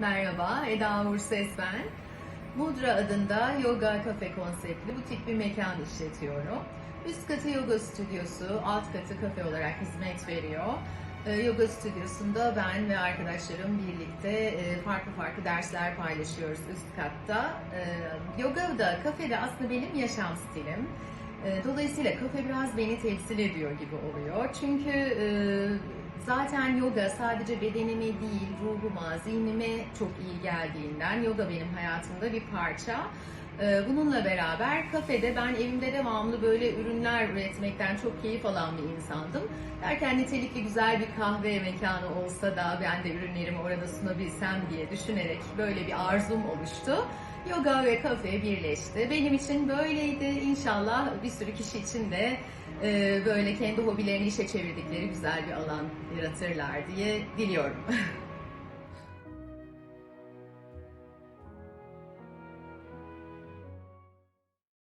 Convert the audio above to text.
Merhaba, Eda Uğur Ses ben. Mudra adında yoga kafe konseptli butik bir mekan işletiyorum. Üst katı yoga stüdyosu, alt katı kafe olarak hizmet veriyor. Ee, yoga stüdyosunda ben ve arkadaşlarım birlikte e, farklı farklı dersler paylaşıyoruz üst katta. Ee, yoga da kafede aslında benim yaşam stilim. Ee, Dolayısıyla kafe biraz beni temsil ediyor gibi oluyor. Çünkü e, zaten yoga sadece bedenime değil, ruhuma, zihnime çok iyi geldiğinden yoga benim hayatımda bir parça. Ee, Bununla beraber kafede ben evimde devamlı böyle ürünler üretmekten çok keyif alan bir insandım. Derken nitelikli güzel bir kahve mekanı olsa da ben de ürünlerimi orada sunabilsem diye düşünerek böyle bir arzum oluştu. Yoga ve kafe birleşti. Benim için böyleydi. İnşallah bir sürü kişi için de e, böyle kendi hobilerini işe çevirdikleri güzel bir alan yaratırlar diye diliyorum.